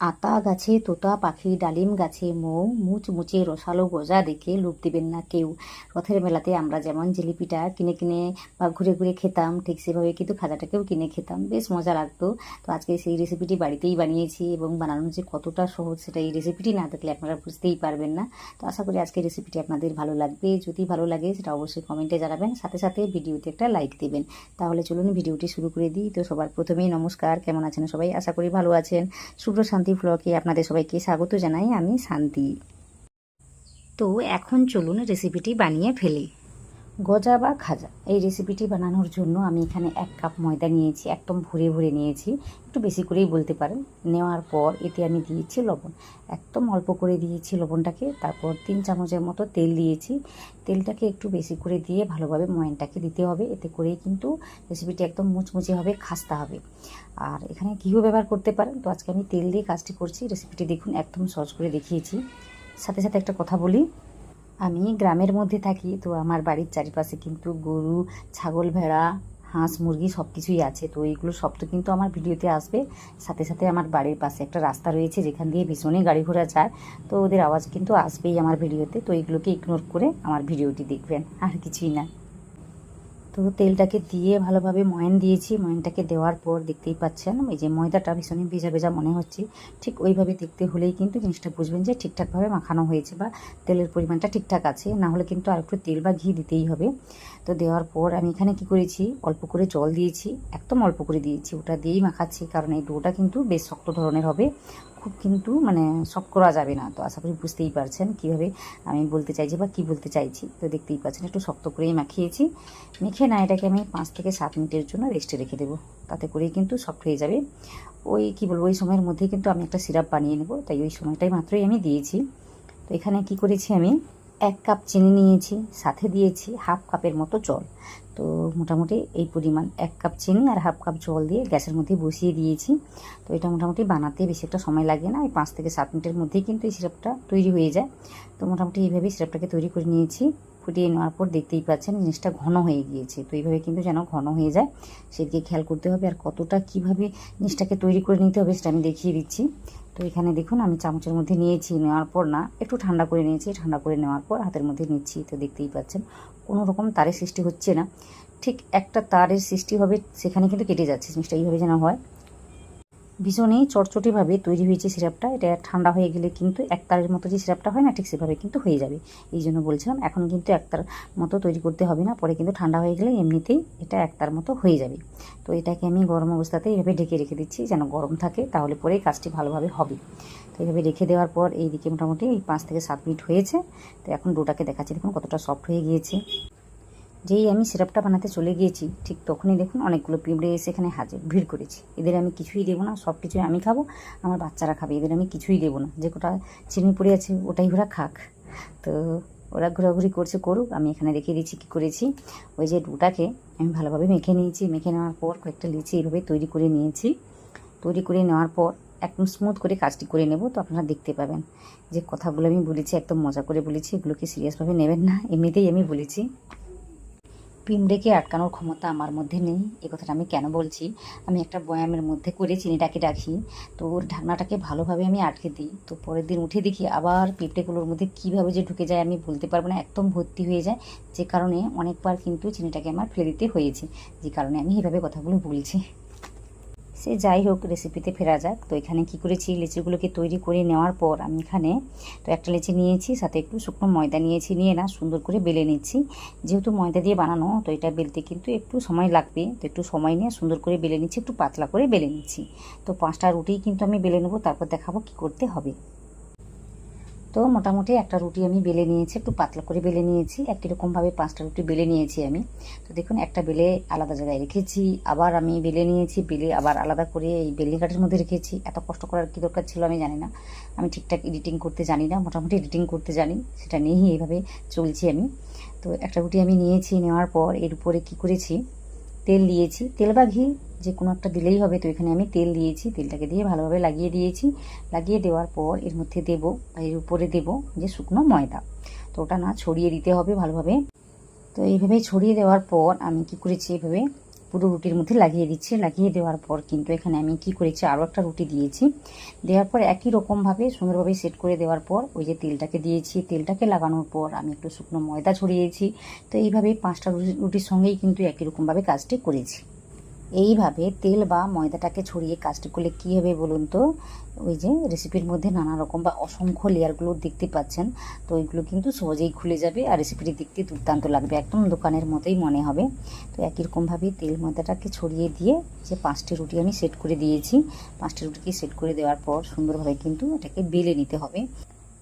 আতা গাছে, তোতা, পাখি, ডালিম গাছে, মৌ, মুচমুচে রসালো গজা দেখে লোভ দেবেন না কেউ। রথের মেলাতে আমরা যেমন জিলিপিটা কিনে কিনে বা ঘুরে ঘুরে খেতাম, ঠিক সেভাবে কিন্তু খাজাটাকেও কিনে খেতাম। বেশ মজা লাগতো। তো আজকে সেই রেসিপিটি বাড়িতেই বানিয়েছি এবং বানানো যে কতটা সহজ সেটা এই রেসিপিটি না দেখলে আপনারা বুঝতেই পারবেন না। তো আশা করি আজকে রেসিপিটি আপনাদের ভালো লাগবে। যদি ভালো লাগে সেটা অবশ্যই কমেন্টে জানাবেন। সাথে সাথে ভিডিওতে একটা লাইক দেবেন। তাহলে চলুন ভিডিওটি শুরু করে দিই। তো সবার প্রথমেই নমস্কার। কেমন আছেন সবাই? আশা করি ভালো আছেন। শুভ্র শান্তি। ফ্লকে আপনাদের সবাইকে স্বাগত জানাই আমি শান্তি। তো এখন চলুন রেসিপিটি বানিয়ে ফেলি। গজা বা খাজা। এই রেসিপিটি বানানোর জন্য আমি এখানে এক কাপ ময়দা নিয়েছি, একদম ভরে ভরে নিয়েছি। একটু বেশি করেই বলতে পারেন। নেওয়ার পর এতে আমি দিয়েছি লবণ। একদম অল্প করে দিয়েছি লবণটাকে, তারপর তিন চামচের মতো তেল দিয়েছি। তেলটাকে একটু বেশি করে দিয়ে ভালোভাবে ময়নটাকে দিতে হবে। এতে করেই কিন্তু রেসিপিটি একদম মুচমুচে হবে, খাস্তা হবে। আর এখানে ঘিও ব্যবহার করতে পারেন। তো আজকে আমি তেল দিয়ে কাজটি করছি। রেসিপিটি দেখুন, একদম সহজ করে দেখিয়েছি। সাথে সাথে একটা কথা বলি। আমি গ্রামের মধ্যে থাকি, তো আমার বাড়ির চারিপাশে কিন্তু গরু, ছাগল, ভেড়া, হাঁস, মুরগি সব কিছুই আছে। তো এইগুলো সব তো কিন্তু আমার ভিডিওতে আসবে। সাথে সাথে আমার বাড়ির পাশে একটা রাস্তা রয়েছে, যেখান দিয়ে ভীষণই গাড়ি ঘোড়া যায়। তো ওদের আওয়াজ কিন্তু আসবেই আমার ভিডিওতে। তো এইগুলোকে ইগনোর করে আমার ভিডিওটি দেখবেন, আর কিছুই না। তো তেলটাকে দিয়ে ভালোভাবে ময়ন দিয়েছি। ময়নটাকে দেওয়ার পর দেখতেই পাচ্ছেন, এই যে ময়দাটা ভীষণই ভেজা ভেজা মনে হচ্ছে। ঠিক ওইভাবে দেখতে হলেই কিন্তু জিনিসটা বুঝবেন যে ঠিকঠাকভাবে মাখানো হয়েছে বা তেলের পরিমাণটা ঠিকঠাক আছে। না হলে কিন্তু আর একটু তেল বা ঘি দিতেই হবে। তো দেওয়ার পর আমি এখানে কি করেছি, অল্প করে জল দিয়েছি, একদম অল্প করে দিয়েছি। ওটা দিয়েই মাখাচ্ছি, কারণ এই ডোটা কিন্তু বেশ শক্ত ধরনের হবে। খুব কিন্তু মানে সব করা যাবে না। তো আশা করি বুঝতেই পারছেন কীভাবে আমি বলতে চাইছি বা কী বলতে চাইছি। তো দেখতেই পাচ্ছেন, একটু শক্ত করেই মাখিয়েছি। মেখে না, এটাকে আমি পাঁচ থেকে সাত মিনিটের জন্য রেস্টে রেখে দেবো। তাতে করেই কিন্তু সফট হয়ে যাবে। ওই কি বলব, ওই সময়ের মধ্যেই কিন্তু আমি একটা সিরাপ বানিয়ে নেব। তাই ওই সময়টাই মাত্রই আমি দিয়েছি। তো এখানে কি করেছি আমি? এক কাপ চিনি নিয়েছি, সাথে দিয়েছি হাফ কাপের মতো জল। তো মোটামুটি এই পরিমাণ এক কাপ চিনি আর হাফ কাপ জল দিয়ে গ্যাসের মধ্যে বসিয়ে দিয়েছি। তো এটা মোটামুটি বানাতে বেশি একটা সময় লাগে না, এই পাঁচ থেকে সাত মিনিটের মধ্যেই কিন্তু এই সিরাপটা তৈরি হয়ে যায়। তো মোটামুটি এইভাবেই সিরাপটাকে তৈরি করে নিয়েছি। ফুটিয়ে নেওয়ার পর দেখতেই পাচ্ছেন জিনিসটা ঘন হয়ে গিয়েছে। তো এইভাবে কিন্তু যেন ঘন হয়ে যায়, সেদিকে খেয়াল করতে হবে আর কতটা কীভাবে জিনিসটাকে তৈরি করে নিতে হবে সেটা আমি দেখিয়ে দিচ্ছি। তো এখানে দেখুন, আমি চামচের মধ্যে নিয়েছি, নেওয়ার পর না, একটু ঠান্ডা করে নিয়েছি, ঠান্ডা করে নেওয়ার পর হাতের মধ্যে নিচ্ছি, তো দেখতেই পাচ্ছেন। কোনো রকম তারের সৃষ্টি হচ্ছে না। ঠিক একটা তারের সৃষ্টি হবে, সেখানে কিন্তু কেটে যাচ্ছে, জিনিসটা এইভাবে যেন হয়। ভীষণই চটচটিভাবে তৈরি হয়েছে সিরাপটা। এটা ঠান্ডা হয়ে গেলে কিন্তু এক তারের মতো যে সিরাপটা হয় না, ঠিক সেভাবে কিন্তু হয়ে যাবে। এই জন্য বলছিলাম, এখন কিন্তু একতার মতো তৈরি করতে হবে না, পরে কিন্তু ঠান্ডা হয়ে গেলে এমনিতেই এটা একতার মতো হয়ে যাবে। তো এটাকে আমি গরম অবস্থাতে এইভাবে ঢেকে রেখে দিচ্ছি, যেন গরম থাকে, তাহলে পরেই কাজটি ভালোভাবে হবে। তো এইভাবে রেখে দেওয়ার পর এই দিকে মোটামুটি পাঁচ থেকে সাত মিনিট হয়েছে। তো এখন ডোটাকে দেখাচ্ছি, দেখুন কতটা সফট হয়ে গিয়েছে। যেই আমি সিরাপটা বানাতে চলে গিয়েছি, ঠিক তখনই দেখুন অনেকগুলো পিঁপড়ে এসে এখানে হাজির, ভিড় করেছি। এদের আমি কিছুই দেবো না, সব কিছুই আমি খাব, আমার বাচ্চারা খাবে, এদের আমি কিছুই দেবো না। যে কোটা চিনি পড়ে আছে, ওটাই ওরা খাক। তো ওরা ঘোরাঘুরি করছে, করুক, আমি এখানে রেখে দিচ্ছি কী করেছি? ওই যে ডুটাকে আমি ভালোভাবে মেখে নিয়েছি। মেখে নেওয়ার পর কয়েকটা লিচি এভাবে তৈরি করে নিয়েছি। তৈরি করে নেওয়ার পর একদম স্মুথ করে কাজটি করে নেব, তো আপনারা দেখতে পাবেন। যে কথাগুলো আমি বলেছি, একদম মজা করে বলেছি, এগুলোকে সিরিয়াসভাবে নেবেন না, এমনিতেই আমি বলেছি। পিঁমড়েকে আটকানোর ক্ষমতা আমার মধ্যে নেই। এ কথাটা আমি কেন বলছি? আমি একটা বয়ামের মধ্যে করে চিনিটাকে রাখি। তো ওর ঢাকনাটাকে ভালোভাবে আমি আটকে দিই। তো পরের দিন উঠে দেখি আবার পিঁপড়েগুলোর মধ্যে কীভাবে যে ঢুকে যায় আমি বলতে পারব না। একদম ভর্তি হয়ে যায়। যে কারণে অনেকবার কিন্তু চিনিটাকে আমার ফেলে দিতে হয়েছে। যে কারণে আমি এভাবে কথাগুলো বলছি। সে যাই হোক রেসিপিতে ফেরা যাক। তো এখানে কি করেছি? লিচিগুলোকে তৈরি করে নেওয়ার পর আমি এখানে তো একটা লিচি নিয়েছি, সাথে একটু শুকনো ময়দা নিয়েছি নিয়ে না সুন্দর করে বেলে নিচ্ছি। যেহেতু ময়দা দিয়ে বানানো, তো এটা বেলতে কিন্তু একটু সময় লাগবে। তো একটু সময় নিয়ে সুন্দর করে বেলে নিচ্ছি, একটু পাতলা করে বেলে নিচ্ছি। তো পাঁচটা রুটি কিন্তু আমি বেলে নেব, তারপর দেখাবো কি করতে হবে। তো মোটামুটি একটা রুটি আমি বেলে নিয়েছি, একটু পাতলা করে বেলে নিয়েছি। একই রকমভাবে পাঁচটা রুটি বেলে নিয়েছি আমি। তো দেখুন, একটা বেলে আলাদা জায়গায় রেখেছি, আবার আমি বেলে নিয়েছি, বেলে আবার আলাদা করে এই বেলনি কাঠের মধ্যে রেখেছি। এত কষ্ট করার কী দরকার ছিল আমি জানি না। আমি ঠিকঠাক এডিটিং করতে জানি না, মোটামুটি এডিটিং করতে জানি, সেটা নিয়েই এইভাবে চলছি আমি। তো একটা রুটি আমি নিয়েছি, নেওয়ার পর এর উপরে কী করেছি তেল দিয়েছি। তেল বা ঘি, যে কোনো একটা দিলেই হবে। তো এখানে আমি তেল দিয়েছি। তেলটাকে দিয়ে ভালোভাবে লাগিয়ে দিয়েছি। লাগিয়ে দেওয়ার পর এর মধ্যে দেব এর উপরে দেব যে শুকনো ময়দা। তো ওটা না ছড়িয়ে দিতে হবে ভালোভাবে। তো এইভাবে ছড়িয়ে দেওয়ার পর আমি কি করেছি এইভাবে পুরো রুটির মধ্যে লাগিয়ে দিচ্ছি। লাগিয়ে দেওয়ার পর কিন্তু এখানে আমি কি করেছি, আরও একটা রুটি দিয়েছি। দেওয়ার পর একই রকমভাবে, সুন্দরভাবে সেট করে দেওয়ার পর ওই যে তেলটাকে দিয়েছি। তেলটাকে লাগানোর পর আমি একটু শুকনো ময়দা ছড়িয়েছি। তো এইভাবে পাঁচটা রুটি- রুটির সঙ্গেই কিন্তু একই রকমভাবে কাজটি করেছি। এইভাবে তেল বা ময়দাটাকে ছড়িয়ে কাজটি করলে কী হবে বলুন তো? ওই যে রেসিপির মধ্যে নানা রকম বা অসংখ্য লেয়ারগুলো দেখতে পাচ্ছেন। তো ওইগুলো কিন্তু সহজেই খুলে যাবে আর রেসিপিটি দেখতে দুর্দান্ত লাগবে। একদম দোকানের মতোই মনে হবে। তো একই রকমভাবে তেল ময়দাটাকে ছড়িয়ে দিয়ে যে পাঁচটি রুটি আমি সেট করে দিয়েছি, পাঁচটি রুটিকে সেট করে দেওয়ার পর সুন্দরভাবে কিন্তু এটাকে বেলে নিতে হবে।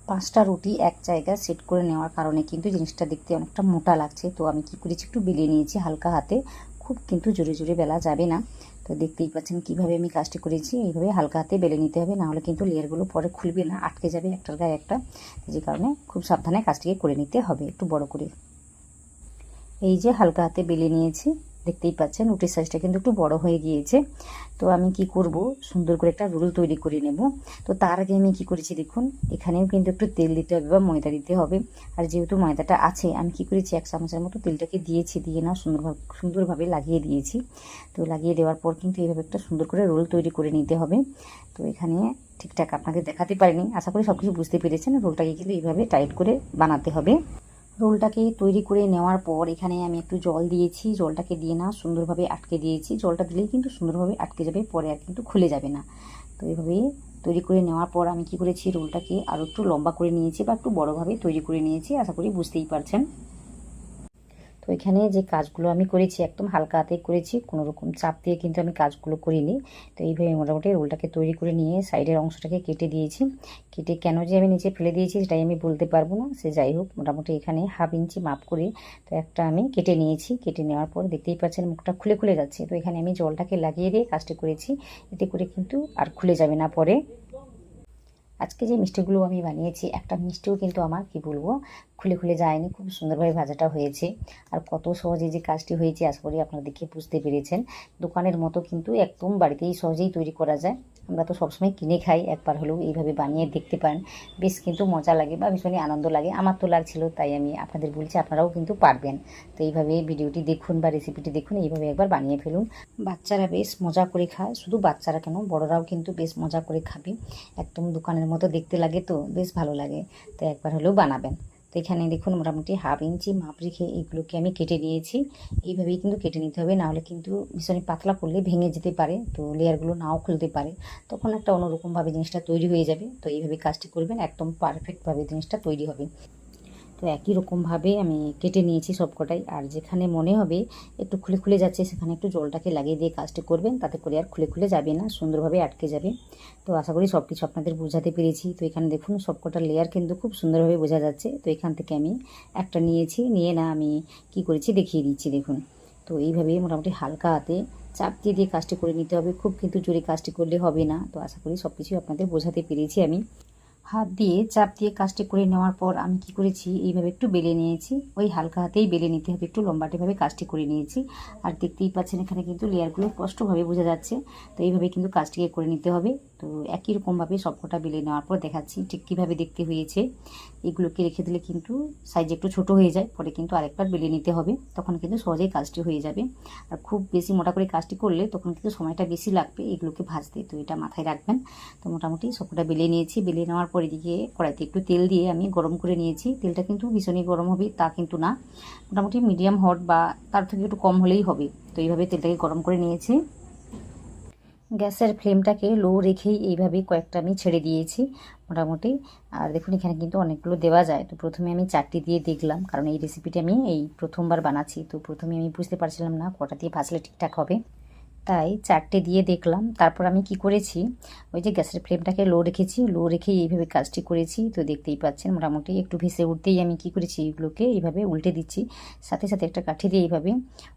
পাঁচটা রুটি এক জায়গায় সেট করে নেওয়ার কারণে কিন্তু জিনিসটা দেখতে অনেকটা মোটা লাগছে। তো আমি কি করেছি? একটু বেলে নিয়েছি হালকা হাতে। খুব কিন্তু জোরে জোরে বেলা যাবে না। তো দেখতেই পাচ্ছেন কীভাবে আমি কাজটি করেছি। এইভাবে হালকা হাতে বেলে নিতে হবে, নাহলে কিন্তু লেয়ারগুলো পরে খুলবে না, আটকে যাবে একটার গায়ে একটা। যে কারণে খুব সাবধানে কাজটিকে করে নিতে হবে, একটু বড় করে। এই যে হালকা হাতে বেলে নিয়েছি। দেখতেই পাচ্ছেন, রুটির সাইজটা কিন্তু একটু বড় হয়ে গিয়েছে। তো আমি কি করব? সুন্দর করে একটা রোল তৈরি করে নেব। তো তার আগে আমি কি করেছি দেখুন, এখানেও কিন্তু একটু তেল দিতে হবে বা ময়দা দিতে হবে। আর যেহেতু ময়দাটা আছে, আমি কি করেছি, এক চামচের মতো তেলটাকে দিয়েছি, দিয়ে না সুন্দরভাবে সুন্দরভাবে লাগিয়ে দিয়েছি। তো লাগিয়ে দেওয়ার পর কিন্তু এইভাবে একটা সুন্দর করে রোল তৈরি করে নিতে হবে। তো এখানে ঠিকঠাক আপনাকে দেখাতে পারিনি, আশা করি সব কিছু বুঝতে পেরেছেন। রোলটাকে কিন্তু এইভাবে টাইট করে বানাতে হবে। রোলটাকে তৈরি করে নেওয়ার পর এখানে আমি একটু জল দিয়েছি, জলটাকে দিয়ে না সুন্দরভাবে আটকে দিয়েছি। জলটা দিলেই কিন্তু সুন্দরভাবে আটকে যাবে, পরে আর কিন্তু খুলে যাবে না। তো এইভাবে তৈরি করে নেওয়ার পর আমি কি করেছি, রোলটাকে আরও একটু লম্বা করে নিয়েছি বা একটু বড়োভাবে তৈরি করে নিয়েছি, আশা করি বুঝতেই পারছেন। তো এখানে যে কাজগুলো আমি করেছি, একদম হালকা হাতে করেছি, কোনো রকম চাপ দিয়ে কিন্তু আমি কাজগুলো করিনি। তো এইভাবে মোটামুটি রোলটাকে তৈরি করে নিয়ে সাইডের অংশটাকে কেটে দিয়েছি। কেটে কেন যে আমি নিচে ফেলে দিয়েছি সেটাই আমি বলতে পারব না। সে যাই হোক, মোটামুটি এখানে হাফ ইঞ্চি মাপ করে তো একটা আমি কেটে নিয়েছি। কেটে নেওয়ার পর দেখতেই পাচ্ছেন মুখটা খুলে খুলে যাচ্ছে। তো এখানে আমি জলটাকে লাগিয়ে দিয়ে কাজটি করেছি। এতে করে কিন্তু আর খুলে যাবে না পরে। আজকে যে মিষ্টিগুলো আমি বানিয়েছি, একটা মিষ্টিও কিন্তু আমার, কি বলব? খুলে খুলে যায়নি। খুব সুন্দরভাবে ভাজাটা হয়েছে। আর কত সহজে যে কাজটি হয়েছে, আশা করি আপনারা দেখে বুঝতে পেরেছেন। দোকানের মতো কিন্তু একদম বাড়িতেই সহজেই তৈরি করা যায়। আমরা তো সবসময় কিনে খাই, একবার হলেও এইভাবে বানিয়ে দেখতে পারেন বেশ কিন্তু মজা লাগে বা ভীষণই আনন্দ লাগে। আমার তো লাগছিল, তাই আমি আপনাদের বলছি, আপনারাও কিন্তু পারবেন। তো এইভাবে ভিডিওটি দেখুন বা রেসিপিটি দেখুন, এইভাবে একবার বানিয়ে ফেলুন। বাচ্চারা বেশ মজা করে খায়। শুধু বাচ্চারা কেন, বড়রাও কিন্তু বেশ মজা করে খাবে। একদম দোকানের মতো দেখতে লাগে তো, বেশ ভালো লাগে। তো একবার হলেও বানাবেন। তো এখানে দেখুন মোটামুটি হাফ ইঞ্চি মাপ রেখে এইগুলোকে আমি কেটে নিয়েছি। এইভাবেই কিন্তু কেটে নিতে হবে, নাহলে কিন্তু ভীষণ পাতলা করলে ভেঙে যেতে পারে, তো লেয়ারগুলো নাও খুলতে পারে। তখন একটা অন্যরকমভাবে জিনিসটা তৈরি হয়ে যাবে, তো এইভাবে কাজটি করবেন, একদম পারফেক্টভাবে জিনিসটা তৈরি হবে। তো একই রকমভাবে আমি কেটে নিয়েছি সবকটাই। আর যেখানে মনে হবে একটু খুলে খুলে যাচ্ছে, সেখানে একটু জলটাকে লাগিয়ে দিয়ে কাজটি করবেন, তাতে করে আর খুলে খুলে যাবে না, সুন্দরভাবে আটকে যাবে। তো আশা করি সব কিছু আপনাদের বোঝাতে পেরেছি। তো এখানে দেখুন, সবকটা লেয়ার কিন্তু খুব সুন্দরভাবে বোঝা যাচ্ছে। তো এখান থেকে আমি একটা নিয়েছি, নিয়ে না আমি কি করেছি, দেখিয়ে দিচ্ছি, দেখুন। তো এইভাবে মোটামুটি হালকা হাতে চাপ দিয়ে দিয়ে কাজটি করে নিতে হবে। খুব কিন্তু জোরে কাজটি করলে হবে না। তো আশা করি সব কিছুই আপনাদের বোঝাতে পেরেছি আমি। হাত দিয়ে চাপ দিয়ে কাজটি করে নেওয়ার পর আমি কি করেছি? এইভাবে একটু বেলে নিয়েছি। ওই হালকা হাতেই বেলে নিতে হবে। একটু লম্বাটেভাবে কাজটি করে নিয়েছি। আর দেখতেই পাচ্ছেন এখানে কিন্তু লেয়ারগুলো স্পষ্টভাবে বোঝা যাচ্ছে। তো এইভাবে কিন্তু কাজটিকে করে নিতে হবে। তো একই রকমভাবে সবকটা বেলে নেওয়ার পর দেখাচ্ছি ঠিক কীভাবে দেখতে হয়েছে। এগুলোকে রেখে দিলে কিন্তু সাইজ একটু ছোট হয়ে যায়, পরে কিন্তু আরেকবার বেলে নিতে হবে। তখন কিন্তু সহজেই কাজটি হয়ে যাবে। আর খুব বেশি মোটা করে কাজটি করলে তখন কিন্তু সময়টা বেশি লাগবে এগুলোকে ভাজতে। তো এটা মাথায় রাখবেন। তো মোটামুটি সবকটা বেলে নিয়েছি। বেলে নেওয়ার পরে এদিকে কড়াইতে একটু তেল দিয়ে আমি গরম করে নিয়েছি। তেলটা কিন্তু ভীষণই গরম হবে, তা কিন্তু না। মোটামুটি মিডিয়াম হট বা তার থেকে একটু কম হলেই হবে। তো এইভাবে তেলটাকে গরম করে নিয়েছি। গ্যাসের ফ্লেমটাকে লো রেখেই এইভাবে কয়েকটা আমি ছেড়ে দিয়েছি মোটামুটি। আর দেখুন, এখানে কিন্তু অনেকগুলো দেওয়া যায়। তো প্রথমে আমি চারটি দিয়ে দেখলাম, কারণ এই রেসিপিটা আমি এই প্রথমবার বানাচ্ছি। তো প্রথমে আমি বুঝতে পারছিলাম না কটা দিয়ে ভাজলে ঠিকঠাক হবে। তাই চারটে দিয়ে দেখলাম। তারপর আমি কি করেছি? ওই যে গ্যাসের ফ্লেমটাকে লো রেখেছি। লো রেখেই এইভাবে কাজটি করেছি। তো দেখতেই পাচ্ছেন মোটামুটি একটু ভেসে উঠতেই আমি কি করেছি? এইগুলোকে এইভাবে উল্টে দিচ্ছি। সাথে সাথে একটা কাঠি দিয়ে এইভাবে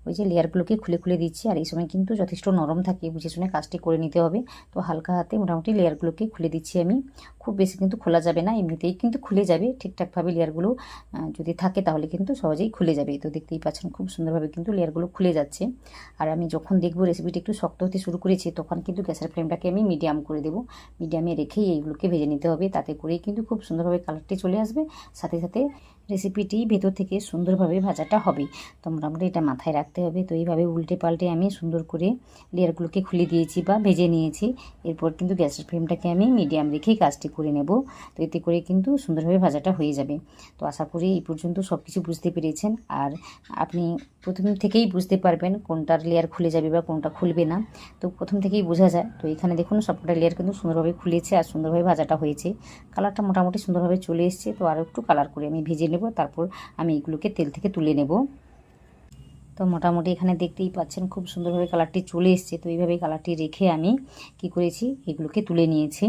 ওই যে লেয়ারগুলোকে খুলে খুলে দিচ্ছি। আর এই সময় কিন্তু যথেষ্ট নরম থাকে, বুঝে শুনে কাজটি করে নিতে হবে। তো হালকা হাতে মোটামুটি লেয়ারগুলোকে খুলে দিচ্ছি আমি। খুব বেশি কিন্তু খোলা যাবে না, এমনিতেই কিন্তু খুলে যাবে। ঠিকঠাকভাবে লেয়ারগুলো যদি থাকে তাহলে কিন্তু সহজেই খুলে যাবে। তো দেখতেই পাচ্ছেন খুব সুন্দরভাবে কিন্তু লেয়ারগুলো খুলে যাচ্ছে। আর আমি যখন দেখব রেসিপিটি একটু শক্ত হতে শুরু করেছে, তখন কিন্তু গ্যাসের ফ্লেমটাকে আমি মিডিয়াম করে দেবো। মিডিয়ামে রেখেই এইগুলোকে ভেজে নিতে হবে, তাতে করেই কিন্তু খুব সুন্দরভাবে কালারটি চলে আসবে। সাথে সাথে রেসিপিটি ভেতর থেকে সুন্দরভাবে ভাজাটা হবে। তো মোটামুটি এটা মাথায় রাখতে হবে। তো এইভাবে উল্টে পাল্টে আমি সুন্দর করে লেয়ারগুলোকে খুলে দিয়েছি বা ভেজে নিয়েছি। এরপর কিন্তু গ্যাসের ফ্লেমটাকে আমি মিডিয়াম রেখেই কাজটি করে নেব। তো এতে করে কিন্তু সুন্দরভাবে ভাজাটা হয়ে যাবে। তো আশা করি এই পর্যন্ত সব কিছু বুঝতে পেরেছেন। আর আপনি প্রথম থেকেই বুঝতে পারবেন কোনটার লেয়ার খুলে যাবে বা কোনটা খুলবে না। তো প্রথম থেকেই বোঝা যায়। তো এখানে দেখুন সবকটা লেয়ার কিন্তু সুন্দরভাবে খুলেছে আর সুন্দরভাবে ভাজাটা হয়েছে। কালারটা মোটামুটি সুন্দরভাবে চলে এসছে। তো আরও একটু কালার করে আমি ভেজে নেব। তারপর আমি এগুলোকে তেল থেকে তুলে নেব। তো মোটামুটি এখানে দেখতেই পাচ্ছেন খুব সুন্দরভাবে কালারটি চলে এসছে। তো এইভাবে কালারটি রেখে আমি কি করেছি, এগুলোকে তুলে নিয়েছি।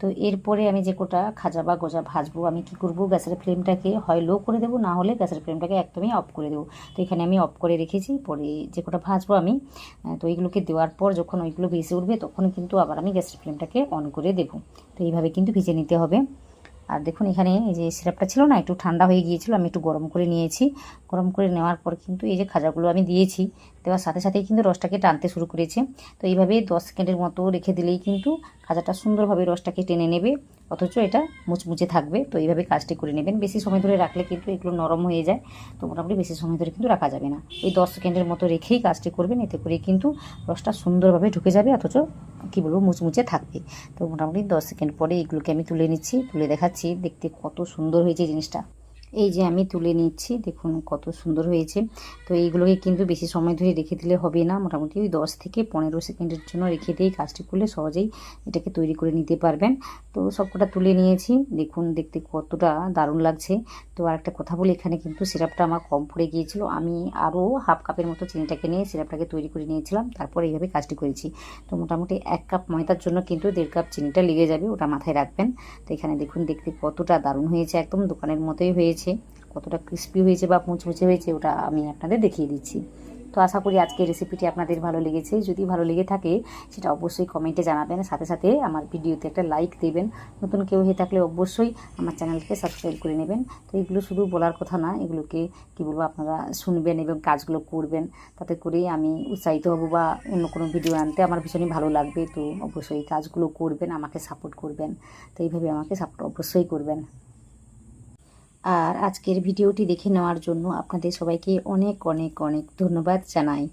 তো এরপরে আমি যে কোটা খাজা বা গোজা ভাজবো, আমি কি করব, গ্যাসের ফ্লেমটাকে হয় লো করে দেবো, না হলে গ্যাসের ফ্লেমটাকে একদমই অফ করে দেবো। তো এখানে আমি অফ করে রেখেছি, পরে যে কোটা ভাজবো আমি তো এইগুলোকে দেওয়ার পর যখন ওইগুলো ভেসে উঠবে, তখন কিন্তু আবার আমি গ্যাসের ফ্লেমটাকে অন করে দেবো। তো এইভাবে কিন্তু ভেজে নিতে হবে। আর দেখুন, এখানে এই যে সিরাপটা ছিল না, একটু ঠান্ডা হয়ে গিয়েছিল, আমি একটু গরম করে নিয়েছি। গরম করে নেওয়ার পর কিন্তু এই যে খাজাগুলো আমি দিয়েছি, দেওয়ার সাথে সাথেই কিন্তু রসটাকে টানতে শুরু করেছে। তো এইভাবে দশ সেকেন্ডের মতো রেখে দিলেই কিন্তু খাজাটা সুন্দরভাবে রসটাকে টেনে নেবে। অথচ এটা মুচমুচে থাকবে, তো এইভাবে কাজটি করে নেবেন। বেশি সময় ধরে রাখলে কিন্তু এগুলো নরম হয়ে যায়, তো মোটামুটি বেশি সময় ধরে কিন্তু রাখা যাবে না। ওই দশ সেকেন্ডের মতো রেখেই কাজটি করবেন, এতে করে কিন্তু রসটা সুন্দরভাবে ঢুকে যাবে, অথচ কি বলব, মুচমুচে থাকবে। তো মোটামুটি দশ সেকেন্ড পরে এগুলোকে আমি তুলে নিচ্ছি, তুলে দেখাচ্ছি, দেখতে কত সুন্দর হয়েছে জিনিসটা। এই যে আমি তুলে নিচ্ছি, দেখুন কত সুন্দর হয়েছে। তো এইগুলোকে কিন্তু বেশি সময় ধরে রেখে দিলে হবে না, মোটামুটি ওই দশ থেকে পনেরো সেকেন্ডের জন্য রেখে দিয়েই কাজটি করলে সহজেই এটাকে তৈরি করে নিতে পারবেন। তো সবকটা তুলে নিয়েছি, দেখুন দেখতে কতটা দারুণ লাগছে। তো আর একটা কথা বলি, এখানে কিন্তু সিরাপটা আমার কম পড়ে গিয়েছিল। আমি আরও হাফ কাপের মতো চিনিটাকে নিয়ে সিরাপটাকে তৈরি করে নিয়েছিলাম, তারপর এইভাবে কাজটি করেছি। তো মোটামুটি এক কাপ ময়দার জন্য কিন্তু দেড় কাপ চিনিটা লেগে যাবে, ওটা মাথায় রাখবেন। তো এখানে দেখুন দেখতে কতটা দারুণ হয়েছে, একদম দোকানের মতোই হয়েছে। কতটা ক্রিস্পি হয়েছে বা মুচমুচে হয়েছে ওটা আমি আপনাদের দেখিয়ে দিচ্ছি। তো আশা করি আজকের রেসিপিটি আপনাদের ভালো লেগেছে। যদি ভালো লেগে থাকে, সেটা অবশ্যই কমেন্টে জানাবেন। সাথে সাথে আমার ভিডিওতে একটা লাইক দেবেন। নতুন কেউ হয়ে থাকলে অবশ্যই আমার চ্যানেলকে সাবস্ক্রাইব করে নেবেন। তো এগুলো শুধু বলার কথা না, এগুলোকে কী বলব আপনারা শুনবেন এবং কাজগুলো করবেন। তাতে করে আমি উৎসাহিত হব বা অন্য কোনো ভিডিও আনতে আমার ভীষণই ভালো লাগবে। তো অবশ্যই কাজগুলো করবেন, আমাকে সাপোর্ট করবেন। তো এইভাবে আমাকে সাপোর্ট অবশ্যই করবেন। আর আজকের ভিডিওটি দেখে নেওয়ার জন্য আপনাদের সবাইকে অনেক অনেক অনেক ধন্যবাদ জানাই।